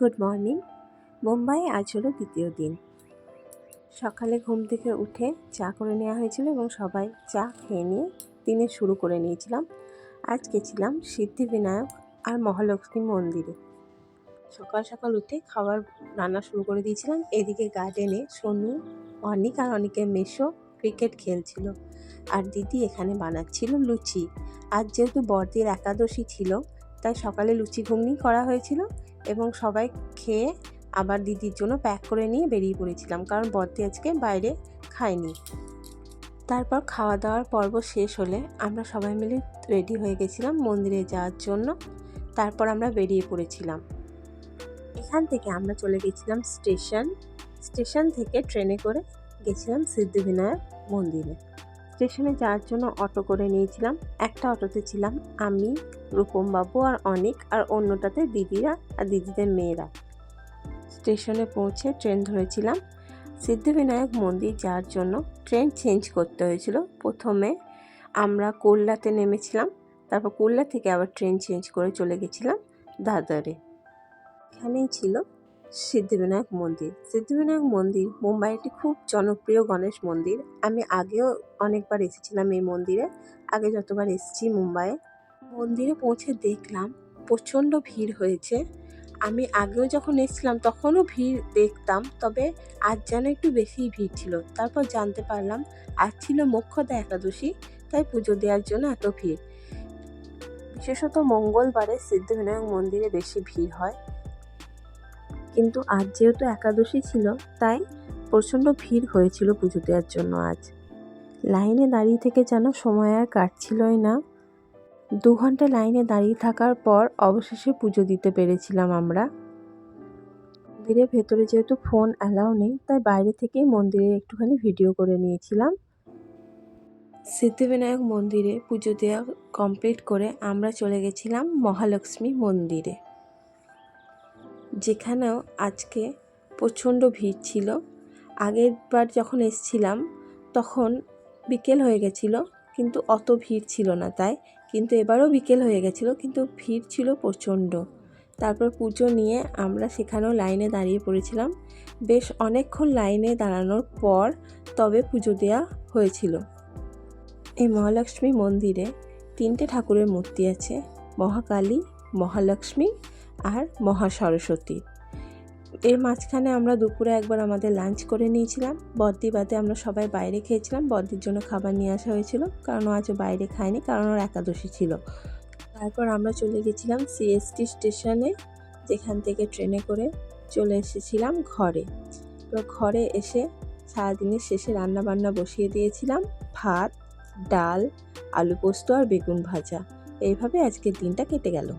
Good morning Mumbai আজ হলো দ্বিতীয় দিন। সকালে ঘুম থেকে উঠে চা করে নেওয়া হয়েছিল এবং সবাই চা খেয়ে নিয়ে দিনে শুরু করে নিয়েছিলাম। আজ গেছিলাম সিদ্ধিবিনায়ক আর মহালক্ষ্মী মন্দিরে। সকাল সকাল উঠে খাবার রান্না শুরু করে দিয়েছিলাম। এদিকে গার্ডেনে সোনু, অনিক আর অনিকের মেশো ক্রিকেট খেলছিল। আর দিদি এখানে বানাচ্ছিল লুচি। আজ যেহেতু বড়দির একাদশী ছিল তাই সকালে লুচি ঘুগনি করা হয়েছিল এবং সবাই খেয়ে আবার দিদির জন্য প্যাক করে নিয়ে বেরিয়ে পড়েছিলাম কারণ বদ্দি আজকে বাইরে খায়নি। তারপর খাওয়া দাওয়ার পর্ব শেষ হলে আমরা সবাই মিলে রেডি হয়ে গেছিলাম মন্দিরে যাওয়ার জন্য। তারপর আমরা বেরিয়ে পড়েছিলাম। এখান থেকে আমরা চলে গেছিলাম স্টেশন। স্টেশন থেকে ট্রেনে করে গেছিলাম সিদ্ধিবিনায়ক মন্দিরে। স্টেশনে যাওয়ার জন্য অটো করে নিয়েছিলাম। একটা অটোতে ছিলাম আমি রূপম বাবু আর অনেক আর অন্যটাতে দিদিরা আর দিদিদের মেয়েরা। স্টেশনে পৌঁছে ট্রেন ধরেছিলাম। সিদ্ধিবিনায়ক মন্দির যাওয়ার জন্য ট্রেন চেঞ্জ করতে হয়েছিল। প্রথমে আমরা কোল্লাতে নেমেছিলাম, তারপর কোল্লা থেকে আবার ট্রেন চেঞ্জ করে চলে গেছিলাম দাদরে। এখানেই ছিল সিদ্ধিবিনায়ক মন্দির। সিদ্ধিবিনায়ক মন্দির মুম্বাই একটি খুব জনপ্রিয় গণেশ মন্দির। আমি আগেও অনেকবার এসেছিলাম এই মন্দিরে। আগে যতবার এসেছি মুম্বাইয়ে। মন্দিরে পৌঁছে দেখলাম প্রচণ্ড ভিড় হয়েছে। আমি আগেও যখন এসেছিলাম তখনও ভিড় দেখতাম, তবে আজ যেন একটু বেশিই ভিড় ছিল। তারপর জানতে পারলাম, আজ ছিল মোক্ষদা একাদশী, তাই পুজো দেওয়ার জন্য এত ভিড়। বিশেষত মঙ্গলবারে সিদ্ধিবিনায়ক মন্দিরে বেশি ভিড় হয়। কিন্তু আজ যেহেতু একাদশী ছিল, তাই প্রচণ্ড ভিড় হয়েছিল পুজো দেওয়ার জন্য আজ। লাইনে দাঁড়িয়ে থেকে যেন সময় আর কাটছিলই না। দু ঘণ্টা লাইনে দাঁড়িয়ে থাকার পর অবশেষে পুজো দিতে পেরেছিলাম আমরা। মন্দিরের ভেতরে যেহেতু ফোন অ্যালাউ নেই, তাই বাইরে থেকেই মন্দিরের একটুখানি ভিডিও করে নিয়েছিলাম। সিদ্ধিবিনায়ক মন্দিরে পুজো দেওয়া কমপ্লিট করে আমরা চলে গেছিলাম মহালক্ষ্মী মন্দিরে। যেখানেও আজকে প্রচণ্ড ভিড় ছিল। আগের বার যখন এসছিলাম, তখন বিকেল হয়ে গেছিল, কিন্তু অত ভিড় ছিল না তাই। কিন্তু এবারও বিকেল হয়ে গেছিল, কিন্তু ভিড় ছিল প্রচণ্ড। তারপর পুজো নিয়ে আমরা সেখানেও লাইনে দাঁড়িয়ে পড়েছিলাম। বেশ অনেকক্ষণ লাইনে দাঁড়ানোর পর তবে পুজো দেওয়া হয়েছিল। এই মহালক্ষ্মী মন্দিরে তিনটে ঠাকুরের মূর্তি আছে, মহাকালী, মহালক্ষ্মী আর মহা সরস্বতী এর মাঝখানে আমরা দুপুরে একবার আমাদের লাঞ্চ করে নিয়েছিলাম। বদ্দি বাদে আমরা সবাই বাইরে খেয়েছিলাম। বদ্দির জন্য খাবার নিয়ে আসা হয়েছিল। কারণ আজ বাইরে খায়নি, কারণ ওর একাদশী ছিল। তারপর আমরা চলে গেছিলাম সিএসটি স্টেশনে যেখান থেকে ট্রেনে করে চলে এসেছিলাম ঘরে। তো ঘরে এসে সারাদিনের শেষে রান্না বান্না বসিয়ে দিয়েছিলাম। ভাত, ডাল, আলু পোস্ত আর বেগুন ভাজা। এইভাবে আজকের দিনটা কেটে গেল।